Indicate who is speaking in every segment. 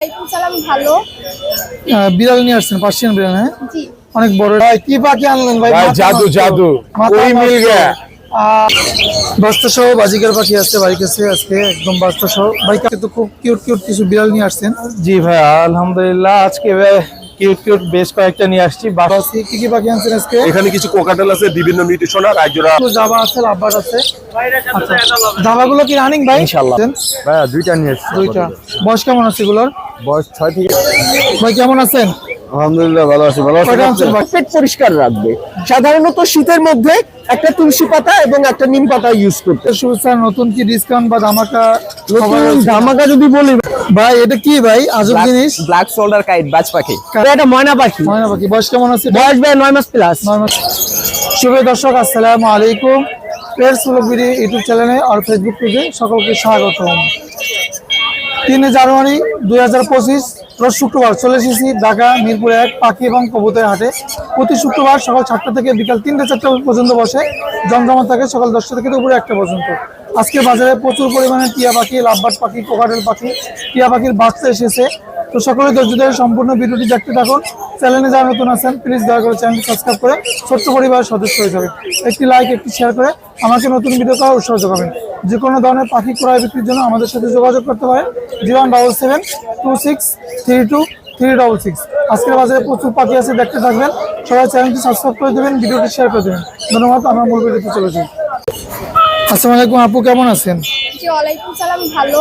Speaker 1: ওয়ালাইকুম সালাম ভালো?
Speaker 2: বিড়াল নিয়ে আসছেন পার্সিয়ান বিড়াল হ্যাঁ? অনেক বড়। ভাই কি পাখি আনলেন ভাই?
Speaker 3: জাদু, জাদু। ওই মিল গয়া।
Speaker 2: আহ, বাস্তা সহ বাজিকার পাখি আসছে বাড়ির কাছে আজকে একদম বাস্তা সহ ভাই কিন্তু খুব কিউট কিউট কিছু বিড়াল নিয়ে আসছেন।
Speaker 3: জি ভাই আলহামদুলিল্লাহ আজকে কিউট কিউট বেশ কয়েকটা নিয়ে আসছি।
Speaker 2: বাসি কি কি বাকি আনছেন আজকে?
Speaker 4: এখানে কিছু কোকাটেল আছে বিভিন্ন মিউটেশন আর একজোড়া
Speaker 2: জাবা আছে লাভবার আছে। আচ্ছা জাবাগুলো কি রানিং ভাই?
Speaker 3: ইনশাআল্লাহ। ভাই দুইটা নিয়ে আসছি
Speaker 2: দুইটা। বয়স কেমন আছে এগুলোর?
Speaker 3: বয়স 6 থেকে
Speaker 2: ভাই কেমন আছেন?
Speaker 3: আলহামদুলিল্লাহ ভালো আছি ভালো
Speaker 2: কয়টা
Speaker 5: পেট পরিষ্কার রাখবে। সাধারণত শীতের মধ্যে একটা তুলসী পাতা এবং একটা নিম পাতা ইউজ করতে
Speaker 2: নতুন কি ডিসকাউন্ট বা ধামাকা
Speaker 5: নতুন ধামাকা যদি বলি
Speaker 2: ভাই এটা কি ভাই? আজব জিনিস।
Speaker 5: ব্ল্যাক শোল্ডার কাইট বাজ পাখি। এটা ময়না পাখি।
Speaker 2: ময়না পাখি। বয়স কেমন আছে?
Speaker 5: বয়স ভাই নয় মাস প্লাস
Speaker 2: নয় মাস। শুভ দর্শক আসসালামু আলাইকুম। ইউটিউব চ্যানেলে আর ফেসবুক পেজে সকলকে স্বাগতম। তিনে জানুয়ারি দুই হাজার পঁচিশ রোজ শুক্রবার চলে এসেছি ঢাকা, মিরপুর এক, পাখি এবং কবুতর হাটে। প্রতি শুক্রবার সকাল সাতটা থেকে বিকাল তিনটে চারটা পর্যন্ত বসে। জমজমা থাকে সকাল দশটা থেকে দুপুরে একটা পর্যন্ত। আজকে বাজারে প্রচুর পরিমাণে টিয়া পাখি লাভবাট পাখি, কোকাটেল পাখি, টিয়া পাখির বাচ্চা এসেছে। তো সকলে ধৈর্য ধরে সম্পূর্ণ ভিডিওটি দেখতে থাকুন। চ্যানেলে যারা নতুন আছেন প্লিজ দয়া করে চ্যানেলটি সাবস্ক্রাইব করে ছোট্ট পরিবারের সদস্য হয়ে যাবেন। একটি লাইক একটি শেয়ার করে আমাকে নতুন ভিডিও করার উৎসাহ যোগাবেন। যে কোনো ধরনের পাখি ক্রয় বিক্রির জন্য আমাদের সাথে যোগাযোগ করতে পারেন। Zero one double seven two six three two three double six. আজকের বাজারে প্রচুর পাখি আছে, দেখতে থাকবেন। সবাই চ্যানেলটি সাবস্ক্রাইব করে দেবেন ভিডিওটি শেয়ার করে দেবেন। ধন্যবাদ, আমরা মূল ভিডিওতে চলে যাই। আসসালামু আলাইকুম আপু কেমন আছেন?
Speaker 1: জি ওয়ালাইকুম সালাম ভালো।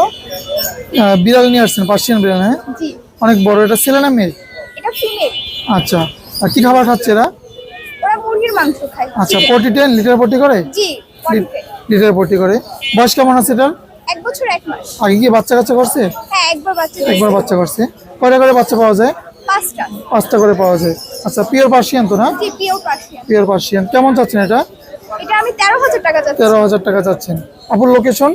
Speaker 2: বিড়াল নিয়ে আসছেন পার্সিয়ান বিড়াল হ্যাঁ?
Speaker 1: জি।
Speaker 2: অনেক বড় এটা ছেলে না মেয়ে?
Speaker 1: এটা ফিমেল
Speaker 2: আচ্ছা আর কি খাবার খাচ্ছে এরা?
Speaker 1: ওরা মুরগির মাংস খায়।
Speaker 2: আচ্ছা। পটি টেন লিটার পটি করে?
Speaker 1: জি
Speaker 2: লিটার পটি করে। বয়স কেমন আছে এটার?
Speaker 1: এক বছর এক মাস।
Speaker 2: আগে কি বাচ্চা কাচ্চা করছে?
Speaker 1: হ্যাঁ একবার বাচ্চা
Speaker 2: একবার বাচ্চা করছে। কয়টা করে বাচ্চা পাওয়া যায়?
Speaker 1: পাঁচটা।
Speaker 2: পাঁচটা করে পাওয়া যায়। আচ্ছা পিওর পার্সিয়ান তো না?
Speaker 1: জি পিও পার্সিয়ান
Speaker 2: পিওর পার্সিয়ান কেমন চাচ্ছেন এটা?
Speaker 1: এটা আমি তেরো হাজার টাকা চাচ্ছি।
Speaker 2: তেরো হাজার টাকা চাচ্ছেন। আপুর লোকেশন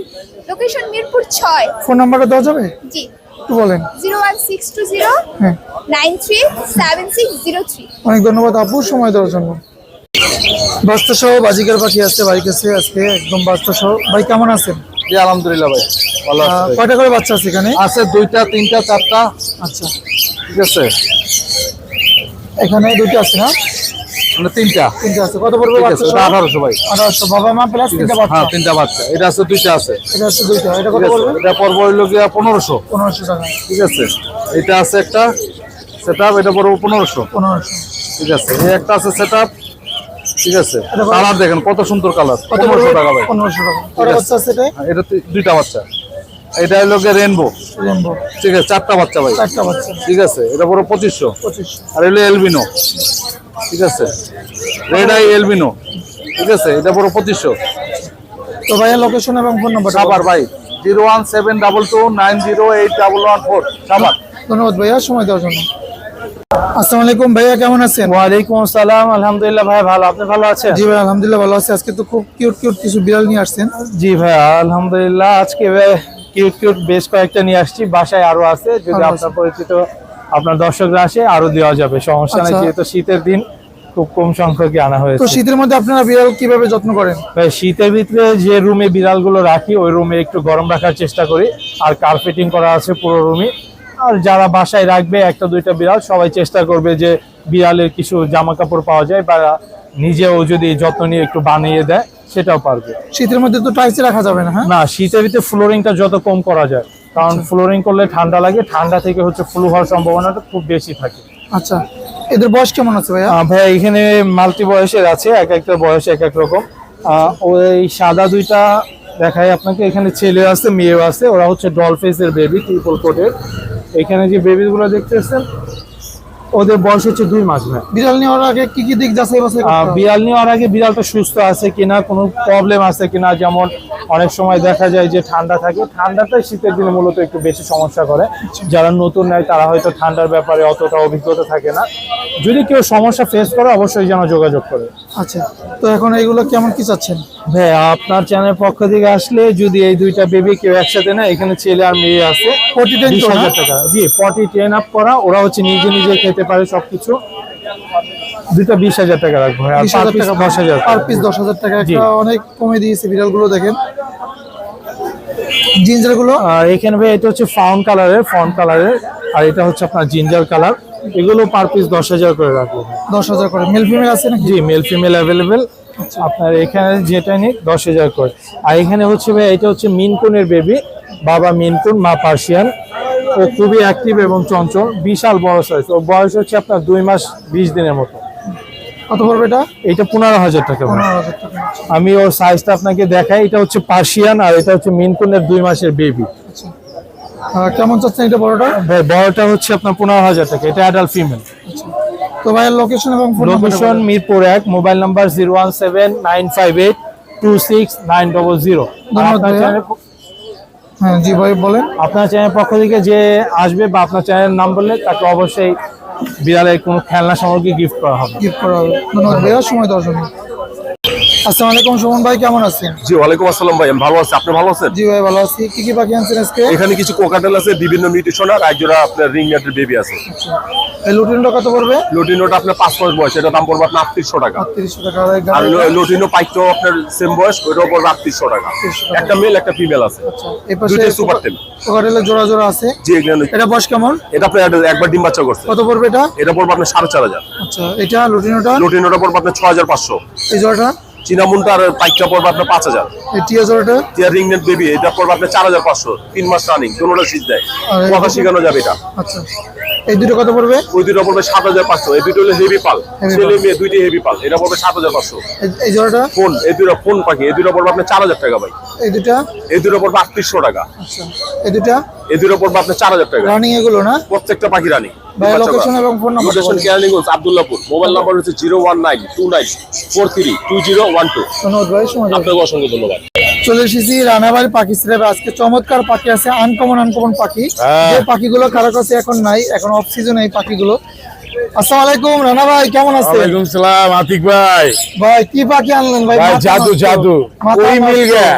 Speaker 1: লোকেশন মিরপুর ছয়।
Speaker 2: ফোন নাম্বারটা দেওয়া যাবে?
Speaker 1: জি।
Speaker 2: একটু বলেন।
Speaker 1: Zero one six two zero
Speaker 2: হ্যাঁ।
Speaker 1: Nine three seven six zero three.
Speaker 2: অনেক ধন্যবাদ আপু সময় দেওয়ার জন্য। বাস্তা সহ বাজিকার পাখি আসছে বাড়ির কাছে আজকে একদম বাস্তা সহ ভাই কেমন আছেন?
Speaker 3: জি আলহামদুলিল্লাহ ভাই ভালো আছি।
Speaker 2: কয়টা করে বাচ্চা আছে এখানে?
Speaker 3: আছে দুইটা তিনটা চারটা।
Speaker 2: আচ্ছা।
Speaker 3: ঠিক আছে।
Speaker 2: এখানে দুটো আছে না
Speaker 3: মানে তিনটা।
Speaker 2: তিনটে আছে। কত পড়বে বাচ্চা
Speaker 3: ভাই।
Speaker 2: বাবা মা প্লাস তিনটা বাচ্চা?
Speaker 3: হ্যাঁ তিনটা বাচ্চা। এটা আছে দুইটা আছে।
Speaker 2: এটা দুইটা। এটা কত পড়বে?
Speaker 3: পড়ব
Speaker 2: টাকা।
Speaker 3: ঠিক আছে এটা আছে একটা এটা পড়ব ঠিক আছে এই একটা আছে সেট আপ ঠিক আছে কালার দেখেন কত সুন্দর কালার।
Speaker 2: কত
Speaker 3: পনেরোশো টাকা ভাই।
Speaker 2: টাকা। কটা বাচ্চা আছে এটা
Speaker 3: হ্যাঁ, এটা দুইটা বাচ্চা। এটা হলো গিয়ে রেনবো
Speaker 2: রেনবো
Speaker 3: ঠিক আছে চারটা বাচ্চা ভাই।
Speaker 2: চারটা বাচ্চা।
Speaker 3: ঠিক আছে এটা পুরো পঁচিশশো।
Speaker 2: পঁচিশশো।
Speaker 3: আর এলো এলবিনো ঠিক আছে? রেড আই এলবিনো ঠিক আছে? এটা পুরো পঁচিশশো।
Speaker 2: তো ভাইয়ের লোকেশন এবং ফোন নাম্বার
Speaker 3: সাবার ভাই zero one seven double two nine zero eight double one four. Sabar
Speaker 2: ধন্যবাদ ভাইয়া সময় দেওয়ার জন্য। আসসালামু আলাইকুম ভাইয়া কেমন আছেন?
Speaker 3: ওয়ালাইকুম আসসালাম আলহামদুলিল্লাহ ভাই ভালো। আপনি ভালো আছেন?
Speaker 2: জি ভাই আলহামদুলিল্লাহ ভালো আছি। আজকে তো খুব কিউট কিউট কিছু বিড়াল নিয়ে আসছেন।
Speaker 3: জি ভাই আলহামদুলিল্লাহ। আজকে কিউট কিউট বেশ কয়েকটা নিয়ে আসছি। বাসায় আরও আছে যদি আপনার পরিচিত আপনার দর্শকরা আসে আরও দেওয়া যাবে। সমস্যা নেই
Speaker 2: আচ্ছা।
Speaker 3: যেহেতু শীতের দিন খুব কম সংখ্যকই আনা
Speaker 2: তো
Speaker 3: হয়েছে
Speaker 2: শীতের মধ্যে আপনারা বিড়াল কীভাবে যত্ন করেন?
Speaker 3: ভাই শীতের ভিতরে যে রুমে বিড়ালগুলো রাখি ওই রুমে একটু গরম রাখার চেষ্টা করি। আর কার্পেটিং করা আছে পুরো রুমে। আর যারা বাসায় রাখবে একটা দুইটা বিড়াল সবাই চেষ্টা করবে যে বিড়ালের কিছু জামা কাপড় পাওয়া যায় বা নিজেও যদি যত্ন নিয়ে একটু বানিয়ে দেয় সেটাও পারবে।
Speaker 2: শীতের মধ্যে তো টাইসে রাখা যাবে না হ্যাঁ?
Speaker 3: না শীতের ভিতরে ফ্লোরিংটা যত কম করা যায়। কারণ ফ্লোরিং করলে ঠান্ডা লাগে ঠান্ডা থেকে হচ্ছে ফ্লু হওয়ার সম্ভাবনাটা খুব বেশি থাকে।
Speaker 2: আচ্ছা এদের বয়স কেমন আছে ভাইয়া?
Speaker 3: ভাইয়া এখানে মাল্টি বয়সের আছে এক একটা বয়স এক এক রকম। ওই সাদা দুইটা দেখায় আপনাকে এখানে ছেলে আছে মেয়েও আছে ওরা হচ্ছে ডলফেসের বেবি ট্রিপল কোটের এখানে যে বেবিগুলো দেখতেছেন ওদের বয়স হচ্ছে দুই মাস ভাই।
Speaker 2: বিড়াল নেওয়ার আগে কি কি দিক যাচাই বাছাই?
Speaker 3: বিড়াল নেওয়ার আগে বিড়ালটা সুস্থ আছে কিনা কোনো প্রবলেম আছে কিনা যেমন অনেক সময় দেখা যায় যে ঠান্ডা থাকে। ঠান্ডাটাই শীতের দিনে মূলত একটু বেশি সমস্যা করে। যারা নতুন নেয় তারা হয়তো ঠান্ডার ব্যাপারে অতটা অভিজ্ঞতা থাকে না। যদি কেউ সমস্যা ফেস করে অবশ্যই যেন যোগাযোগ করে।
Speaker 2: আচ্ছা তো এখন এইগুলো কেমন কি চাচ্ছেন?
Speaker 3: ভাই আপনার চ্যানেল পক্ষ থেকে আসলে যদি এই দুইটা বেবি কেউ একসাথে না এখানে ছেলে আর মেয়ে আছে
Speaker 2: train
Speaker 3: বিশ হাজার টাকা। জি পটি ট্রেন আপ করা ওরা হচ্ছে নিজে নিজে খেতে পারে সবকিছু। দুইটা বিশ হাজার টাকা রাখব
Speaker 2: বিশ হাজার টাকা
Speaker 3: দশ হাজার
Speaker 2: পার পিস দশ হাজার টাকা। অনেক কমে দিয়েছে বিড়ালগুলো দেখেন। জিঞ্জারগুলো?
Speaker 3: আর এখানে ভাই এটা হচ্ছে ফাউন্ড কালারের ফাউন্ড কালারের আর এটা হচ্ছে আপনার জিঞ্জার কালার এগুলো পার পিস দশ হাজার করে রাখব।
Speaker 2: দশ হাজার করে। মেল ফিমেল আছে নাকি?
Speaker 3: জি মেল ফিমেল অ্যাভেলেবেল আপনার এখানে যেটা নিক দশ হাজার করে। আর এখানে হচ্ছে ভাই এটা হচ্ছে মিনকুনের বেবি বাবা মিনকুন মা পার্সিয়ান। ও খুবই অ্যাক্টিভ এবং চঞ্চল বিশাল বড় সাইজ ও বয়স হচ্ছে আপনার দুই মাস বিশ দিনের মতো।
Speaker 2: কত পড়বে এটা?
Speaker 3: এটা পনেরো হাজার টাকা আমি ওর সাইজটা আপনাকে দেখাই এটা হচ্ছে পার্সিয়ান আর এটা হচ্ছে মিনকুনের দুই মাসের বেবি
Speaker 2: কেমন চাচ্ছেন এটা বড়টা?
Speaker 3: ভাই বড়টা হচ্ছে আপনার পনেরো হাজার টাকা। এটা অ্যাডাল্ট ফিমেল
Speaker 2: তো ভাইয়ের লোকেশন এবং ফোন
Speaker 3: লোকেশন মিরপুর এক mobile number zero one seven nine five eight two six nine double zero
Speaker 2: হ্যাঁ জি ভাই বলেন।
Speaker 3: আপনার চ্যানেল পক্ষ থেকে যে আসবে বা আপনার চ্যানেলের নাম বললে তাকে অবশ্যই বিড়ালের কোনো খেলনা সামগ্রী গিফট করা হবে।
Speaker 2: গিফট করা হবে। ধন্যবাদ সময় আসসালামু আলাইকুম সুমন ভাই কেমন আছেন?
Speaker 6: জি ওয়ালাইকুম আসসালাম ভাই ভালো আছি। আপনি ভালো আছেন?
Speaker 2: জি ভাই ভালো আছি। কি কি পাখি আনছেন আজকে?
Speaker 6: এখানে কিছু কোকাটেল আছে বিভিন্ন মিউটেশন আর একজোড়া আপনার রিং নেটের বেবি আছে।
Speaker 2: এই লুটিনটা কত পড়বে?
Speaker 6: লুটিনোটা আপনার পাঁচ মাস বয়স এটা দাম পড়বে আপনার আটত্রিশশো টাকা।
Speaker 2: আটত্রিশশো টাকা আর এই
Speaker 6: আর
Speaker 2: গাড়িটা?
Speaker 6: লুটিনো পাইকটাও আপনার সেম বয়স ওইটাও পড়বে আটত্রিশশো টাকা। একটা মেল একটা ফিমেল আছে।
Speaker 2: আচ্ছা, এই পাশে
Speaker 6: দুইটাই super tail।
Speaker 2: কোকাটেলের জোড়া জোড়া আছে।
Speaker 6: জি এখানে
Speaker 2: এটা বয়স কেমন?
Speaker 6: এটা আপনার একবার ডিম বাচ্চা করছে।
Speaker 2: কত পড়বে এটা?
Speaker 6: এটা পড়বে আপনার সাড়ে চার হাজার।
Speaker 2: আচ্ছা এটা লুটিনোটা
Speaker 6: লুটিনোটা পড়বে আপনার ছ হাজার পাঁচশো।
Speaker 2: এই জোড়াটা?
Speaker 6: চিনামুনটা আর পাইকটা পড়বে আপনার পাঁচ হাজার।
Speaker 2: টিয়া
Speaker 6: টিয়ার রিং নেট বেবি এটা পড়বে আপনার চার হাজার পাঁচশো তিন মাস রানিং দুটোটা শীত দেয়। কথা? শেখানো যাবে এটা।
Speaker 2: আচ্ছা। এই দুটো কত পড়বে?
Speaker 6: ওই দুটো পড়বে সাত হাজার পাঁচশো এই দুটো হলো হেভি পাল ছেলে মেয়ে দুইটি হেভি পাল এটা পড়বে সাত হাজার পাঁচশো।
Speaker 2: এই- এই জোড়াটা?
Speaker 6: ফোন এই দুটো ফোন পাখি এই দুটো পড়বে আপনার চার হাজার টাকা ভাই।
Speaker 2: এই দুটা?
Speaker 6: এই দুটো পড়বে আটত্রিশশো টাকা।
Speaker 2: আচ্ছা। এই দুটা?
Speaker 6: এই দুটো পড়বে আপনার চার হাজার টাকা।
Speaker 2: রানিং এগুলো না?
Speaker 6: প্রত্যেকটা পাখি রানি
Speaker 2: ভাই লোকেশন এবং phone number
Speaker 6: location Keraniganj Abdullahpur mobile number হচ্ছে zero one nine two nine four three two zero one two
Speaker 2: ধন্যবাদ ভাই সময় দেওয়ার জন্য।
Speaker 6: আপনাকে অসংখ্য ধন্যবাদ।
Speaker 2: চলে এসেছি রানাবাড়ি পাখি সিলেবে আজকে চমৎকার পাখি আছে আনকমন আনকমন পাখি। যে পাখিগুলো কারও কাছে এখন নাই এখন অফ সিজন এই পাখিগুলো। আসসালামু আলাইকুম রানা ভাই কেমন আছেন?
Speaker 7: ওয়ালাইকুম সালাম আতিক ভাই।
Speaker 2: ভাই কি পাখি আনলেন ভাই?
Speaker 7: জাদু, জাদু। মিল গয়া।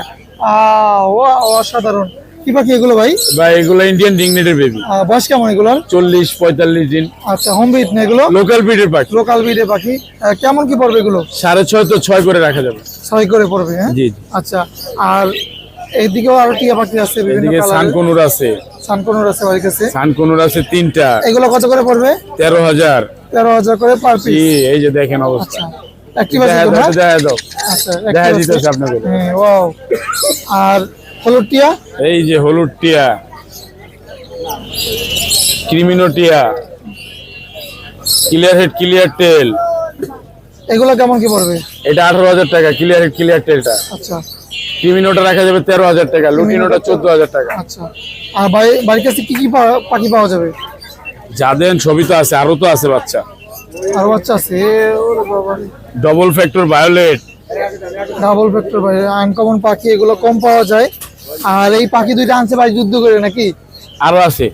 Speaker 2: ও অসাধারণ। কি পাখি এগুলো ভাই?
Speaker 7: ভাই এগুলো ইন্ডিয়ান ডিগনেটের বেবি
Speaker 2: বয়স কেমন এগুলোর?
Speaker 7: চল্লিশ পঁয়তাল্লিশ দিন।
Speaker 2: আচ্ছা হোম বিট না এগুলো?
Speaker 7: লোকাল ব্রিডের পাখি।
Speaker 2: লোকাল বিডে পাখি। কেমন কি পড়বে এগুলো?
Speaker 7: সাড়ে ছয় তো ছয় করে রাখা যাবে।
Speaker 2: ছয় করে পড়বে হ্যাঁ?
Speaker 7: জি
Speaker 2: আচ্ছা আর এইদিকেও আরও টিয়া পাখি আছে
Speaker 7: এদিকে সানকনুর আছে।
Speaker 2: সানকনুর আছে বাড়ির কাছে।
Speaker 7: সানকনুর আছে তিনটা।
Speaker 2: এগুলো কত করে পড়বে?
Speaker 7: তেরো হাজার।
Speaker 2: তেরো হাজার করে পার পিস
Speaker 7: এই যে দেখেন অবস্থা।
Speaker 2: আচ্ছা অ্যাক্টিভ আছে
Speaker 7: দেখা দাও।
Speaker 2: আচ্ছা
Speaker 7: দেখা দিতেছে
Speaker 2: আছে। হ্যাঁ ওয়াও আর হলুদ টিয়া
Speaker 7: এই যে হলুদ টিয়া ক্রিমিনো টিয়া ক্লিয়ার হেড ক্লিয়ার টেল
Speaker 2: এগুলো কেমন কি পড়বে?
Speaker 7: এটা আঠারো হাজার টাকা ক্লিয়ার হেড ক্লিয়ার টেলটা
Speaker 2: আচ্ছা।
Speaker 7: ক্রিমিনোটা রাখা যাবে তেরো হাজার টাকা লুটিনোটা চোদ্দ হাজার টাকা।
Speaker 2: আচ্ছা। আর বাড়ি বাড়ির কাছে কি কি পাওয়া- পাখি পাওয়া যাবে?
Speaker 7: যা দেন সবই তো আছে আরও তো আছে বাচ্চা।
Speaker 2: আর বাচ্চা আছে
Speaker 7: double factor violet
Speaker 2: double factor ভাই আনকমন পাখি এগুলো কম পাওয়া যায়। আর এই পাখি দুইটা আনছে ভাই যুদ্ধ করে নাকি?
Speaker 7: আরও আছে।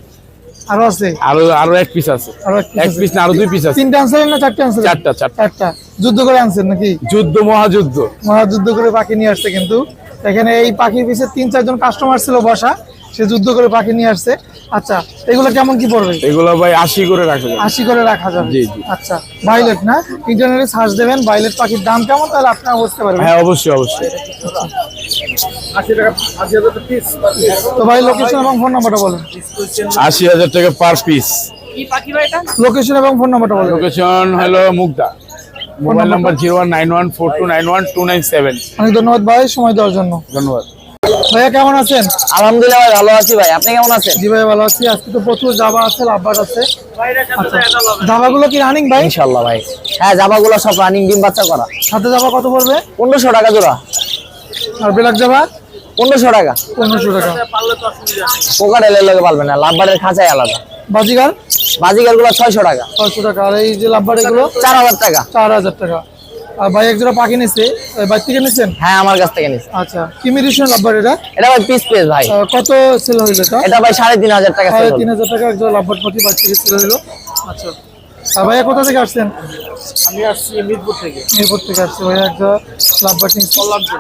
Speaker 2: আরও আছে?
Speaker 7: আরও আরও এক পিস আছে।
Speaker 2: আরও এক।
Speaker 7: পিস না আরও দুই পিস আছে।
Speaker 2: তিনটা আনছিলেন না চারটে আনছিলেন
Speaker 7: চারটা চারটা।
Speaker 2: যুদ্ধ করে আনছেন নাকি?
Speaker 7: যুদ্ধ মহাযুদ্ধ।
Speaker 2: মহাযুদ্ধ করে পাখি নিয়ে আসছে কিন্তু। এখানে এই পাখির পিছে তিন চারজন কাস্টমার ছিল বসা। সে যুদ্ধ করে পাখি নিয়ে আসছে। আচ্ছা এগুলো কেমন কি পড়বে?
Speaker 7: এগুলো ভাই আশি করে রাখা যাবে।
Speaker 2: আশি করে রাখা যাবে। আচ্ছা ভাইলেট না? ইন্টারনেটে সার্চ দেবেন ভাইলেট পাখির দাম কেমন? তাহলে আপনারা বুঝতে পারবেন।
Speaker 7: হ্যাঁ অবশ্যই অবশ্যই।
Speaker 2: তো ভাই লোকেশন এবং ফোন নাম্বারটা বলেন।
Speaker 7: আশি হাজার টাকা পার পিস
Speaker 2: লোকেশন এবং ফোন নাম্বারটা বলেন।
Speaker 7: লোকেশন হলো Mugda. Mobile number zero one nine one four two nine one two nine seven
Speaker 2: অনেক ধন্যবাদ ভাই সময় দেওয়ার জন্য।
Speaker 7: ধন্যবাদ।
Speaker 2: ভাইয়া কেমন আছেন?
Speaker 8: আলহামদুলিল্লাহ ভাই ভালো আছি ভাই। আপনি কেমন আছেন?
Speaker 2: জি ভাই ভালো আছি। আজকে তো প্রচুর জাবা আছে লাভবার আছে। আচ্ছা জাবাগুলো কি রানিং ভাই?
Speaker 8: ইনশাল্লাহ ভাই। হ্যাঁ জামাগুলো সব রানিং ডিম বাচ্চা করা।
Speaker 2: সাথে জাবা কত পড়বে?
Speaker 8: পনেরোশো টাকা জোড়া।
Speaker 2: আর ব্ল্যাক জাবা
Speaker 8: পনেরোশো টাকা।
Speaker 2: পনেরোশো টাকা।
Speaker 8: পোকার এলে লোকে পারবে না লাভবারের খাঁচাই আলাদা।
Speaker 2: বাজিগার?
Speaker 8: বাজিগারগুলো ছয়শো টাকা।
Speaker 2: ছয়শো টাকা। আর এই যে লাভবার এগুলো
Speaker 8: চার হাজার টাকা।
Speaker 2: চার হাজার টাকা। আর ভাই এক জোড়া পাখি নিছে। বাইর থেকে নিছেন?
Speaker 8: হ্যাঁ আমার কাছ থেকে নিস
Speaker 2: আচ্ছা কি মেডিসিন লাভবার এটা?
Speaker 8: এটা ভাই পিস পিস ভাই।
Speaker 2: কত সেল হইল এটা?
Speaker 8: এটা ভাই সাড়ে তিন হাজার টাকা
Speaker 2: সাড়ে তিন। হাজার টাকা এক জোড়া লাভবার পাখি বাইর থেকে সেল হইল। আচ্ছা। আর ভাইয়া কোথা থেকে আসছেন?
Speaker 3: আমি আসছি মিরপুর থেকে।
Speaker 2: মিরপুর থেকে আসছে ভাইয়া এক জোড়া লাভবার নিচ্ছে কল্যাণপুর।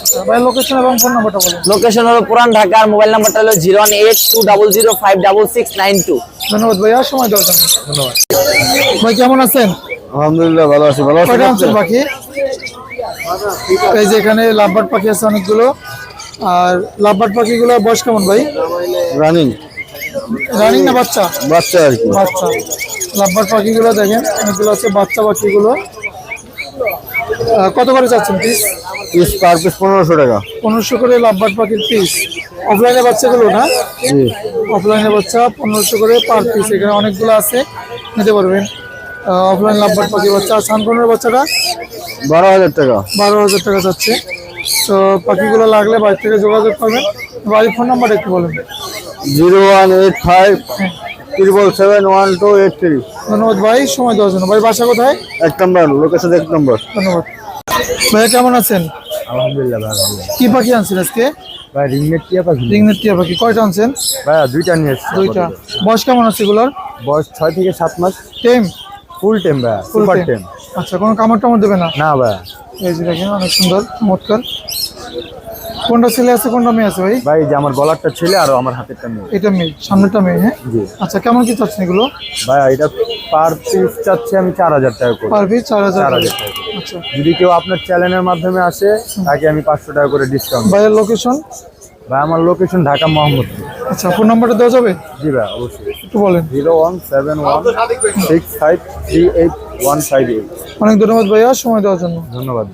Speaker 2: আচ্ছা ভাইয়া লোকেশন এবং ফোন নাম্বারটা বলেন।
Speaker 8: লোকেশন হলো পুরান ঢাকা আর মোবাইল নাম্বারটা হলো zero one eight two double zero five double six nine two.
Speaker 2: ধন্যবাদ ভাইয়া সময় দেওয়ার জন্য। ধন্যবাদ। ভাই কেমন আছেন?
Speaker 7: আলহামদুলিল্লাহ ভালো আছি। ভালো
Speaker 2: আনছেন পাখি এই যে এখানে লাভবার্ড পাখি আছে অনেকগুলো। আর লাভবার্ড পাখিগুলোর বয়স কেমন ভাই?
Speaker 7: রানিং
Speaker 2: রানিং না বাচ্চা?
Speaker 9: বাচ্চা আর কি।
Speaker 2: বাচ্চা। লাভবার পাখিগুলো দেখেন অনেকগুলো আছে বাচ্চা পাখিগুলো। কত করে চাচ্ছেন পিস
Speaker 9: পিস পার পিস পনেরোশো টাকা।
Speaker 2: পনেরোশো করে লাভবার পাখির পিস অফলাইনে বাচ্চাগুলো না? অফলাইনে বাচ্চা পনেরোশো করে পার পিস এখানে অনেকগুলো আছে নিতে পারবেন। অফলাইন লাভবার পাখি বাচ্চা সানকনের বাচ্চাটা
Speaker 9: বারো হাজার টাকা।
Speaker 2: বারো হাজার টাকা যাচ্ছে। তো পাখিগুলো লাগলে বাড়ি থেকে যোগাযোগ করবেন। বাড়ির ফোন নাম্বার একটু বলেন।
Speaker 9: Zero one eight five triple seven one two eight three.
Speaker 2: ধন্যবাদ ভাই সময় দেওয়ার জন্য। ভাই বাসা কোথায়?
Speaker 9: এক নম্বর লোকেশন এক নম্বর।
Speaker 2: ধন্যবাদ। ভাইয়া কেমন আছেন?
Speaker 9: আলহামদুলিল্লাহ ভাই ভালো।
Speaker 2: কি পাখি আনছেন আজকে?
Speaker 9: ভাই রিংনেট টিয়া পাখি।
Speaker 2: রিংনেট টিয়া পাখি। কয়টা আনছেন?
Speaker 9: ভাই দুইটা নিয়ে এসছি
Speaker 2: দুইটা। বয়স কেমন আছে এগুলোর?
Speaker 9: বয়স ছয় থেকে সাত মাস।
Speaker 2: টেম?
Speaker 9: ফুল টেম ভাই
Speaker 2: ফুল
Speaker 9: সুপার
Speaker 2: টেম।
Speaker 9: টেম।
Speaker 2: আচ্ছা কোনো কামড় টামড় দেবে না?
Speaker 9: না ভাই।
Speaker 2: এই যে দেখেন অনেক সুন্দর চমৎকার। কোনটা ছেলে আছে কোনটা মেয়ে আছে ভাই?
Speaker 9: ভাই যে আমার গলারটা ছেলে আর আমার হাতেরটা মেয়ে।
Speaker 2: এটা মেয়ে সামনেটা মেয়ে হ্যাঁ?
Speaker 9: জি।
Speaker 2: আচ্ছা কেমন কি চাচ্ছেন এগুলো?
Speaker 9: ভাই এটা পার পিস চাচ্ছি আমি চার হাজার টাকা করে।
Speaker 2: পার পিস চার হাজার
Speaker 9: টাকা
Speaker 2: আচ্ছা।
Speaker 9: যদি কেউ আপনার চ্যানেলের মাধ্যমে আসে তাকে আমি পাঁচশো টাকা করে ডিসকাউন্ট
Speaker 2: ভাইয়ের লোকেশন
Speaker 9: ভাই আমার লোকেশন ঢাকা মোহাম্মদপুর।
Speaker 2: আচ্ছা ফোন নাম্বারটা দেওয়া যাবে?
Speaker 9: জি ভাই অবশ্যই।
Speaker 2: একটু বলেন।
Speaker 9: Zero one seven one six five three eight
Speaker 2: অনেক ধন্যবাদ ভাইয়া সময় দেওয়ার জন্য।
Speaker 9: ধন্যবাদ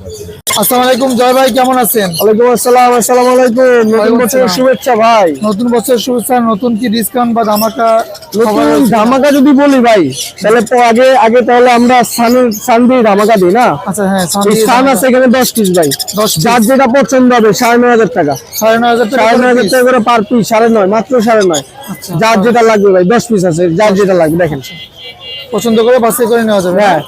Speaker 2: আসসালামু আলাইকুম জয় ভাই কেমন আছেন?
Speaker 9: ওয়ালাইকুম আসসালাম আসসালামু আলাইকুম। নতুন বছরের শুভেচ্ছা ভাই।
Speaker 2: নতুন বছরের শুভেচ্ছা নতুন কি ডিসকাউন্ট বা ধামাকা
Speaker 9: নতুন ধামাকা যদি বলি ভাই তাহলে আগে আগে তাহলে আমরা সান সান দিয়ে ধামাকা দিই না?
Speaker 2: আচ্ছা হ্যাঁ
Speaker 9: সান আছে এখানে দশ পিস ভাই।
Speaker 2: দশ
Speaker 9: যার যেটা পছন্দ হবে সাড়ে নয় হাজার টাকা।
Speaker 2: সাড়ে নয় হাজার টাকা
Speaker 9: সাড়ে নয় হাজার টাকা করে পার পিস সাড়ে নয় মাত্র সাড়ে নয়।
Speaker 2: আচ্ছা।
Speaker 9: যার যেটা লাগবে ভাই দশ পিস আছে যার যেটা লাগবে দেখেন।
Speaker 2: পছন্দ করে বাছাই করে নেওয়া যাবে।
Speaker 9: হ্যাঁ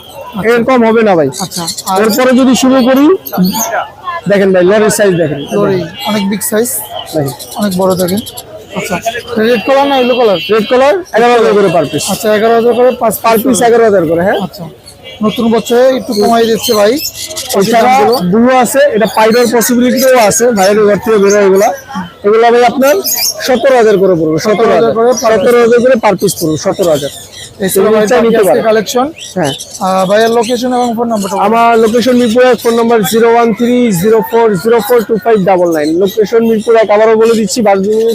Speaker 9: এরকম হবে না ভাই।
Speaker 2: আচ্ছা
Speaker 9: এরপরে যদি শুরু করি দেখেন ভাই লরির সাইজ দেখেন।
Speaker 2: লরি অনেক বিগ সাইজ
Speaker 9: দেখেন।
Speaker 2: অনেক বড় দেখেন। আচ্ছা রেড কালার না ইলো কালার
Speaker 9: রেড কালার এগারো হাজার করে পার পিস
Speaker 2: আচ্ছা এগারো হাজার করে পাঁচ
Speaker 9: পার পিস এগারো হাজার করে হ্যাঁ।
Speaker 2: আচ্ছা। নতুন বছরে একটু কমাই দিচ্ছে ভাই।
Speaker 9: এছাড়া আছে এটা পাইডার পসিবিলিটিও আছে বাইরের ঘর থেকে বেরোয় এগুলা। এগুলো ভাই আপনার সতেরো হাজার করে পড়বে সতেরো হাজার।
Speaker 2: করে
Speaker 9: সতেরো হাজার করে পার পিস পড়বে সতেরো হাজার।
Speaker 2: কালেকশন
Speaker 9: হ্যাঁ।
Speaker 2: ভাইয়ের লোকেশন এবং ফোন নাম্বারটা
Speaker 9: আমার লোকেশন মিরপুর এক phone number zero one three zero four zero four two five double nine location Mirpur এক আবারও বলে দিচ্ছি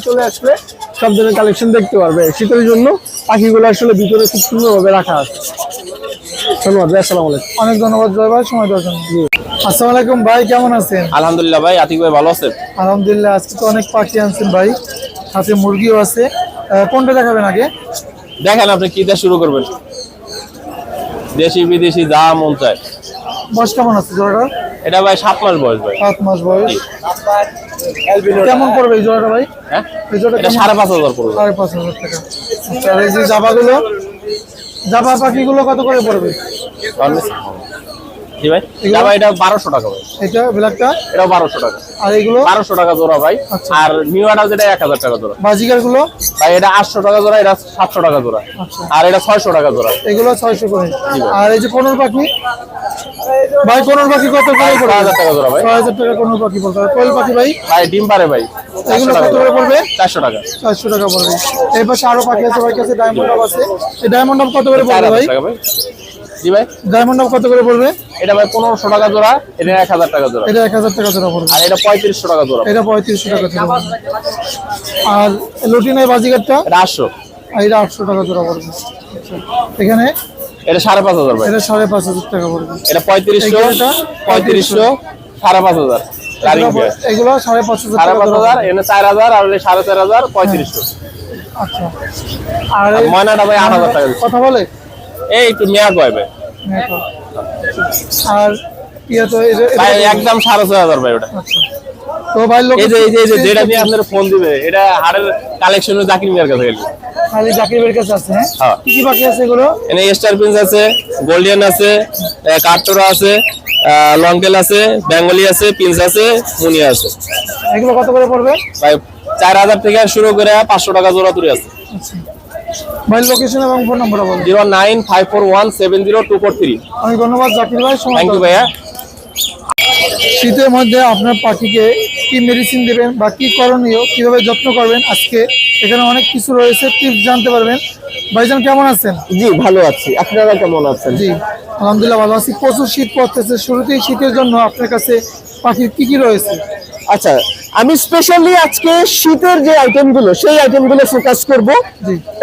Speaker 9: চলে আসলে সব ধরনের কালেকশন দেখতে পারবে। শীতের জন্য পাখিগুলো আসলে ভিতরে খুব সুন্দরভাবে রাখা আছে। ধন্যবাদ ভাই আসসালামু আলাইকুম।
Speaker 2: অনেক ধন্যবাদ জয় ভাই সময় দেওয়ার জন্য। আসসালামু আলাইকুম ভাই কেমন আছেন?
Speaker 4: আলহামদুলিল্লাহ ভাই আতিক ভাই ভালো আছেন?
Speaker 2: আলহামদুলিল্লাহ আজকে তো অনেক পাখি আনছেন ভাই। সাথে মুরগিও আছে। কোনটা দেখাবেন আগে?
Speaker 4: দেখেন আপনি কি দিয়ে শুরু করবেন। দেশি বিদেশি যা মন চায়।
Speaker 2: বয়স কেমন আছে জোড়াটা
Speaker 4: এটা ভাই সাত মাস বয়স ভাই।
Speaker 2: সাত মাস বয়স। কেমন পড়বে এই জোড়াটা ভাই?
Speaker 4: হ্যাঁ?
Speaker 2: এই জোড়াটা
Speaker 4: সাড়ে পাঁচ হাজার পড়বে।
Speaker 2: সাড়ে পাঁচ হাজার টাকা। আচ্ছা আর এই যে জাবাগুলো? জাবা পাখিগুলো কত করে পড়বে?
Speaker 4: জি ভাই। ভাই এটা টাকা ভাই।
Speaker 2: এটা ব্ল্যাকটা?
Speaker 4: টাকা।
Speaker 2: আর এগুলো?
Speaker 4: টাকা জোড়া ভাই।
Speaker 2: আচ্ছা।
Speaker 4: আর নিউয়াটা যেটা এক হাজার টাকা জোড়া।
Speaker 2: বাজিকারগুলো
Speaker 4: ভাই এটা আটশো টাকা জোড়া এটা সাতশো টাকা জোড়া।
Speaker 2: আচ্ছা।
Speaker 4: আর এটা ছয়শো টাকা জোড়া।
Speaker 2: এগুলো করে। আর এই যে কোনোর পাখি? ভাই কোনোর পাখি কত করে
Speaker 4: টাকা জোড়া ভাই।
Speaker 2: টাকা কোনোর পাখি কোয়েল পাখি ভাই?
Speaker 4: ভাই ডিম পারে ভাই।
Speaker 2: এগুলো
Speaker 4: চারশো
Speaker 2: কত করে পড়বে?
Speaker 4: চারশো টাকা।
Speaker 2: টাকা পড়বে। এই পাশে আরও পাখি আছে ভাই কাছে ডায়মন্ড আছে। এই ডায়মন্ড কত করে পড়বে ভাই।
Speaker 4: জি ভাই?
Speaker 2: ডায়মন্ড কত করে পড়বে?
Speaker 4: এটা ভাই পনেরোশো টাকা জোড়া এটা এক হাজার টাকা জোড়া।
Speaker 2: এটা এক হাজার টাকা জোড়া পড়বে।
Speaker 4: আর এটা পঁয়ত্রিশশো টাকা জোড়া।
Speaker 2: এটা পঁয়ত্রিশশো টাকা জোড়া। আর লুটিনের বাজিগারটা
Speaker 4: এটা আটশো।
Speaker 2: আর এটা আটশো টাকা জোড়া পড়বে। আচ্ছা। এখানে?
Speaker 4: এটা সাড়ে পাঁচ হাজার
Speaker 2: এটা সাড়ে পাঁচ হাজার টাকা পড়বে।
Speaker 4: এটা পঁয়ত্রিশশো? পঁয়ত্রিশশো সাড়ে পাঁচ হাজার।
Speaker 2: এগুলো- সাড়ে পাঁচ হাজার
Speaker 4: সাড়ে পাঁচ হাজার। এনে চার হাজার আর সাড়ে চার হাজার পঁয়ত্রিশশো।
Speaker 2: আচ্ছা। আর
Speaker 4: ময়নাটা ভাই আট হাজার টাকা
Speaker 2: কথা বলে?
Speaker 4: এই একটু মেয়া
Speaker 2: আর ইয়ে তো
Speaker 4: একদম সাড়ে ছয় হাজার ভাই ওটা।
Speaker 2: আচ্ছা। তো ভাই লোক
Speaker 4: এই যে এই যে যেটা নিয়ে আপনার ফোন দিবে এটা হাড়ের কালেকশন জাকির মিয়ার কাছে গেলে।
Speaker 2: খালি জাকিরের কাছে আছে হ্যাঁ?
Speaker 4: হ্যাঁ।
Speaker 2: কি কি বাকি আছে এগুলো?
Speaker 4: এনে স্টার প্রিন্স আছে গোল্ডিয়ান আছে কাঠটোরা আছে লংটেল আছে বেঙ্গলি আছে পিন্স আছে মুনিয়া আছে।
Speaker 2: এগুলো কত করে পড়বে?
Speaker 4: ভাই চার হাজার থেকে শুরু করে পাঁচশো টাকা জোড়া তুলে আছে।
Speaker 2: আচ্ছা। ভাই লোকেশন এবং ফোন নাম্বার বলুন
Speaker 4: zero nine five four one seven zero two four three
Speaker 2: অনেক ধন্যবাদ জাকির ভাই
Speaker 4: থ্যাংক ইউ ভাইয়া।
Speaker 2: শীতের মধ্যে আপনার পাখিকে কি মেডিসিন দেবেন বা কি করণীয় কীভাবে যত্ন করবেন আজকে এখানে অনেক কিছু রয়েছে টিপস জানতে পারবেন। ভাইজান কেমন আছেন?
Speaker 9: জি ভালো আছি। আপনারা কেমন আছেন?
Speaker 2: জি আলহামদুলিল্লাহ ভালো আছি। প্রচুর শীত পড়তেছে। শুরুতেই শীতের জন্য আপনার কাছে পাখির কি কি রয়েছে?
Speaker 9: আচ্ছা
Speaker 5: আমি স্পেশালি আজকে শীতের যে আইটেমগুলো সেই আইটেমগুলো ফোকাস করব।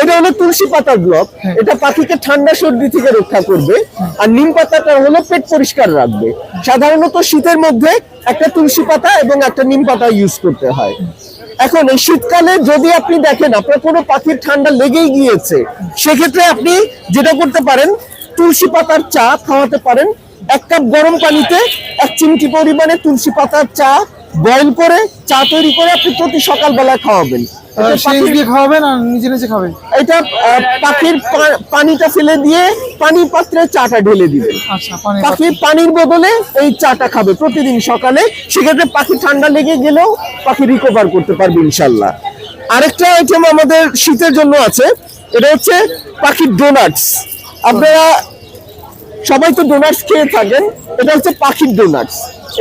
Speaker 5: এটা হলো তুলসী পাতার ব্লক এটা পাখিকে ঠান্ডা সর্দি থেকে রক্ষা করবে। আর নিম পাতাটা হলো পেট পরিষ্কার রাখবে। সাধারণত শীতের মধ্যে একটা তুলসী পাতা এবং একটা নিম পাতা ইউজ করতে হয়। এখন এই শীতকালে যদি আপনি দেখেন আপনার কোনো পাখির ঠান্ডা লেগেই গিয়েছে সেক্ষেত্রে আপনি যেটা করতে পারেন তুলসী পাতার চা খাওয়াতে পারেন। এক কাপ গরম পানিতে এক চিমটি পরিমাণে তুলসী পাতার চা বয়েল করে চা তৈরি করে আপনি প্রতি সকালবেলা খাওয়াবেন।
Speaker 2: খাওয়াবেন আর নিজে নিজে
Speaker 5: এটা পাখির পানিটা ফেলে দিয়ে পানি পাত্রে চাটা ঢেলে দিবেন
Speaker 2: আচ্ছা
Speaker 5: পাখি পানির বদলে এই চাটা খাবে প্রতিদিন সকালে। সেক্ষেত্রে পাখি ঠান্ডা লেগে গেলেও পাখি রিকভার করতে পারবে ইনশাল্লাহ আরেকটা আইটেম আমাদের শীতের জন্য আছে। এটা হচ্ছে পাখির ডোনাটস আপনারা সবাই তো ডোনাটস খেয়ে থাকেন। এটা হচ্ছে পাখির ডোনাটস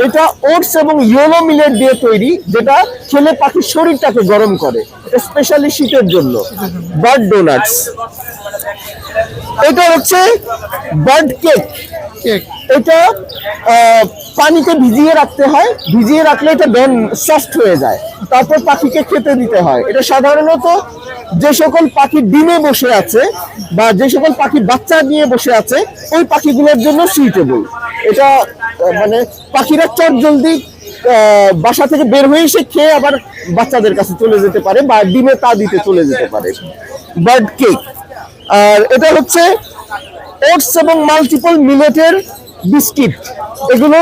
Speaker 5: এটা ওটস এবং ইয়েলো মিলেট দিয়ে তৈরি, যেটা খেলে পাখির শরীরটাকে গরম করে। স্পেশালি শীতের জন্য। বার্ড ডোনাটস এটা হচ্ছে বার্ড কেক এটা পানিতে ভিজিয়ে রাখতে হয়। ভিজিয়ে রাখলে এটা ডন সফট হয়ে যায়। তারপর পাখিকে খেতে দিতে হয়। এটা সাধারণত যে সকল পাখি ডিমে বসে আছে বা যে সকল পাখি বাচ্চা নিয়ে বসে আছে, ওই পাখিগুলোর জন্য সুইটেবল এটা মানে পাখিরা চট জলদি বাসা থেকে বের হয়ে এসে খেয়ে আবার বাচ্চাদের কাছে চলে যেতে পারে বা ডিমে তা দিতে চলে যেতে পারে। বার্ড কেক আর এটা হচ্ছে ওটস এবং মাল্টিপল মিলেটের বিস্কিট। এগুলো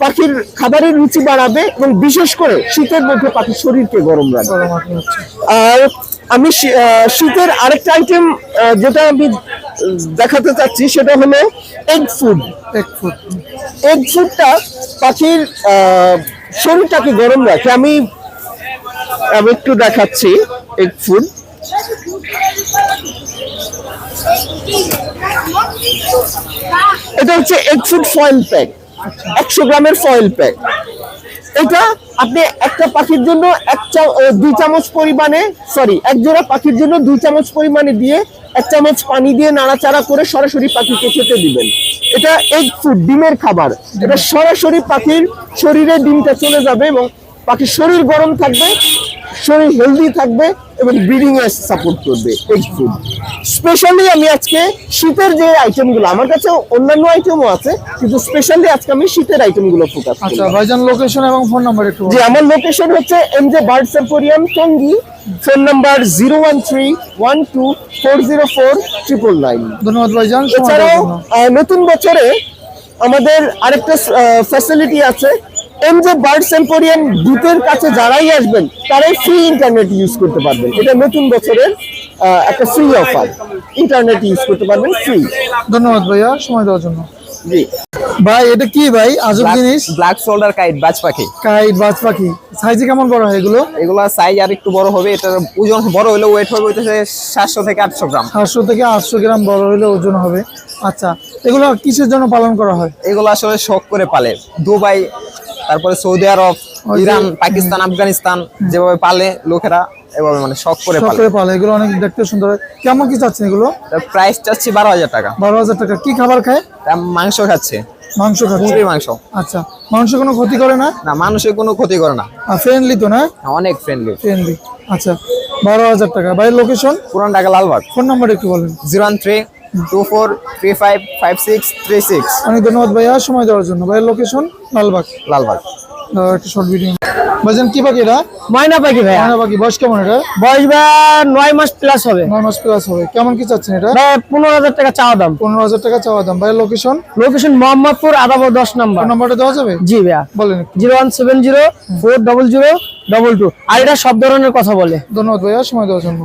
Speaker 5: পাখির খাবারের রুচি বাড়াবে এবং বিশেষ করে শীতের মধ্যে পাখির শরীরকে গরম রাখবে।
Speaker 2: হচ্ছে
Speaker 5: আর আমি শীতের আরেকটা আইটেম যেটা আমি দেখাতে চাচ্ছি সেটা হলো egg food
Speaker 2: egg food
Speaker 5: egg ফুডটা পাখির শরীরটাকে গরম রাখে। আমি আমি একটু দেখাচ্ছি এগ ফুড এটা হচ্ছে এগ ফুড ফয়েল প্যাক একশো গ্রামের ফয়েল প্যাক এটা আপনি একটা পাখির জন্য এক দুই চামচ পরিমাণে সরি এক জোড়া পাখির জন্য দুই চামচ পরিমাণে দিয়ে এক চামচ পানি দিয়ে নাড়াচাড়া করে সরাসরি পাখিকে খেতে দিবেন। এটা এক ফুড ডিমের খাবার। এটা সরাসরি পাখির শরীরে ডিমটা চলে যাবে এবং পাখির শরীর গরম থাকবে শরীর হেলদি থাকবে এবং ব্রিডিং এ সাপোর্ট করবে এগ ফুড স্পেশালি আমি আজকে শীতের যে আইটেমগুলো আমার কাছে অন্যান্য আইটেমও আছে কিন্তু স্পেশালি আজকে আমি শীতের আইটেমগুলো ফোকাস
Speaker 2: আচ্ছা ভাইজান লোকেশন এবং ফোন নাম্বার একটু
Speaker 5: জি আমার লোকেশন হচ্ছে M J bird emporium Tongi phone number zero one three one two four zero four triple nine
Speaker 2: ধন্যবাদ ভাইজান
Speaker 5: এছাড়াও নতুন বছরে আমাদের আরেকটা ফ্যাসিলিটি আছে এম জে বার্ডস এম্পোরিয়াম দুধের কাছে যারাই আসবেন তারাই ফ্রি ইন্টারনেট ইউজ করতে পারবেন। এটা নতুন বছরের একটা ফ্রি অফার ইন্টারনেট ইউজ করতে পারবেন ফ্রি
Speaker 2: ধন্যবাদ ভাইয়া সময় দেওয়ার জন্য।
Speaker 5: জি।
Speaker 2: ভাই এটা কি ভাই? আজব জিনিস।
Speaker 10: ব্ল্যাক শোল্ডার কাইট বাজ পাখি।
Speaker 2: কাইট বাজ পাখি। সাইজে কেমন বড় হয় এগুলো?
Speaker 10: এগুলো সাইজ আর একটু বড় হবে এটার ওজন বড় হলে ওয়েট হবে হইতেছে সাতশো থেকে আটশো গ্রাম।
Speaker 2: সাতশো থেকে আটশো গ্রাম বড় হলে ওজন হবে। আচ্ছা এগুলো কিসের জন্য পালন করা হয়?
Speaker 10: এগুলো আসলে শখ করে পালে। দুবাই তারপরে সৌদি আরব ইরান পাকিস্তান আফগানিস্তান যেভাবে পালে লোকেরা এভাবে মানে শখ করে পালে।
Speaker 2: পালে এগুলো অনেক দেখতে সুন্দর। হয় কেমন কি চাচ্ছেন এগুলো?
Speaker 10: প্রাইস চাচ্ছি বারো হাজার টাকা।
Speaker 2: বারো হাজার টাকা। কি খাবার খায়?
Speaker 10: মাংস খাচ্ছে।
Speaker 2: মাংস খাচ্ছে?
Speaker 10: মাংস।
Speaker 2: আচ্ছা মাংস কোনো ক্ষতি করে না?
Speaker 10: না মানুষের কোনো ক্ষতি করে না।
Speaker 2: ফ্রেন্ডলি তো না?
Speaker 10: অনেক ফ্রেন্ডলি
Speaker 2: ফ্রেন্ডলি আচ্ছা বারো হাজার টাকা। ভাইয়ের লোকেশন
Speaker 10: পুরান ঢাকা লালবাগ।
Speaker 2: ফোন নাম্বার একটু বলেন।
Speaker 10: Zero one three two four three five five six three six.
Speaker 2: অনেক ধন্যবাদ ভাইয়া সময় দেওয়ার জন্য। ভাইয়ের লোকেশন লালবাগ।
Speaker 10: লালবাগ।
Speaker 2: একটা শর্ট ভিডিও ভাইজান কি পাখি এটা?
Speaker 5: ময়না পাখি ভাইয়া।
Speaker 2: ময়না পাখি। বয়স কেমন এটা?
Speaker 5: বয়স ভাই নয় মাস প্লাস হবে।
Speaker 2: নয় মাস প্লাস হবে। কেমন কি চাচ্ছেন এটা?
Speaker 5: ভাই পনেরো হাজার টাকা চাওয়া দাম।
Speaker 2: পনেরো হাজার টাকা চাওয়া দাম। ভাইয়ের লোকেশন
Speaker 5: লোকেশন মোহাম্মদপুর আদাবর দশ নম্বর।
Speaker 2: নাম্বারটা দেওয়া যাবে?
Speaker 5: জি ভাইয়া।
Speaker 2: বলেন
Speaker 5: zero one seven zero four double zero double two. আর এটা সব ধরনের কথা বলে।
Speaker 2: ধন্যবাদ ভাইয়া সময় দেওয়ার জন্য।